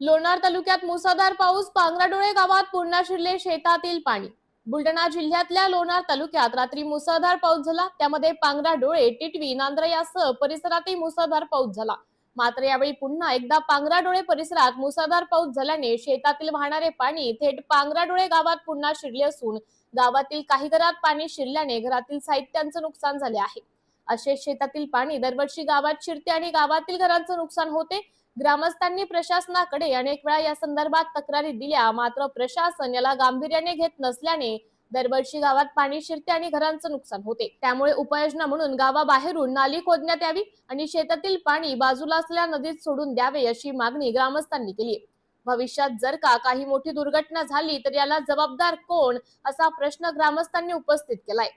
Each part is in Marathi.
लोणार तालुक्यात मुसळधार पाऊस पांगराडोळे गावात पुन्हा शिरले शेतातील पाणी. बुलढाणा जिल्ह्यातल्या लोणार तालुक्यात रात्री मुसळधार पाऊस झाला त्यामध्ये पांगराडोळे टिटवी नांद्रा यासह परिसरातही मुसळधार पाऊस झाला. मात्र यावेळी पुन्हा एकदा पांगराडोळे परिसरात मुसळधार पाऊस झाल्याने शेतातील वाहणारे पाणी थेट पांगराडोळे गावात पुन्हा शिरले असून गावातील काही घरात पाणी शिरल्याने घरातील साहित्यांचं नुकसान झाले आहे. असे शेतातील पाणी दरवर्षी गावात शिरते आणि गावातील घरांचं नुकसान होते ग्रामस्थांनी प्रशासनाकडे अनेक वेळा या संदर्भात तक्रारी दिल्या. मात्र प्रशासन याला गांभीर्याने घेत नसल्याने दरवर्षी गावात पाणी शिरते आणि घरांचं नुकसान होते. त्यामुळे उपाययोजना म्हणून गावाबाहेरून नाली खोदण्यात यावी आणि शेतातील पाणी बाजूला असलेल्या नदीत सोडून द्यावे अशी मागणी ग्रामस्थांनी केली भविष्यात जर का काही मोठी दुर्घटना झाली तर याला जबाबदार कोण असा प्रश्न ग्रामस्थांनी उपस्थित केलाय.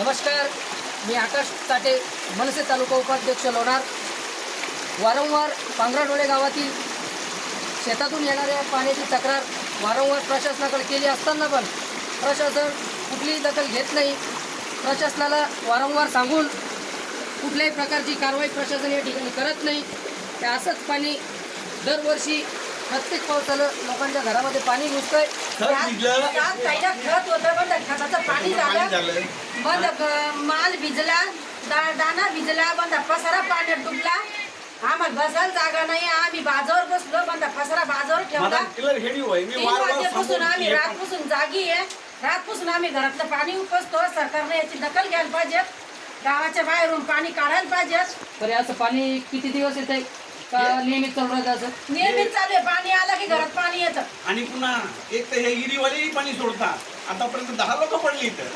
नमस्कार. मी आकाश ताटे मनसे तालुका उपाध्यक्ष लोणार. वारंवार पांगराडोळे गावातील शेतातून येणाऱ्या पाण्याची तक्रार वारंवार प्रशासनाकडे केली असताना पण प्रशासन कुठलीही दखल घेत नाही. प्रशासनाला वारंवार सांगून कुठल्याही प्रकारची कारवाई प्रशासन या ठिकाणी करत नाही. ते असंच पाणी दरवर्षी प्रत्येक पावसाला लोकांच्या घरामध्ये पाणी घुसतंय. खत होतं पण त्या खताचं पाणी झालं. ग- माल भिजला दा- दाणा भिजला बंद पसारा पाण्यात डुबला. आम्हाला बसायला जागा नाही आम्ही बाजावर बसलो बंद पसारा बाजावर ठेवला. माझा किलर हेडी होय मी तीन वाजेपासून आम्ही पण- रातपासून जागी आहे. रातपासून आम्ही घरातलं पाणी उपसतो सरकारने याची दखल घ्यायला पाहिजे. गावाच्या बाहेरून पाणी काढायला पाहिजे. तरी असं पाणी किती दिवस येत आहे का नेहमी चालू राहतं असं? नियमित चालू आहे. पाणी आलं की घरात पाणी येतं. आणि पुन्हा एक तर हे इरीवालेही पाणी सोडतात. आतापर्यंत दहा लोक पडली इथं.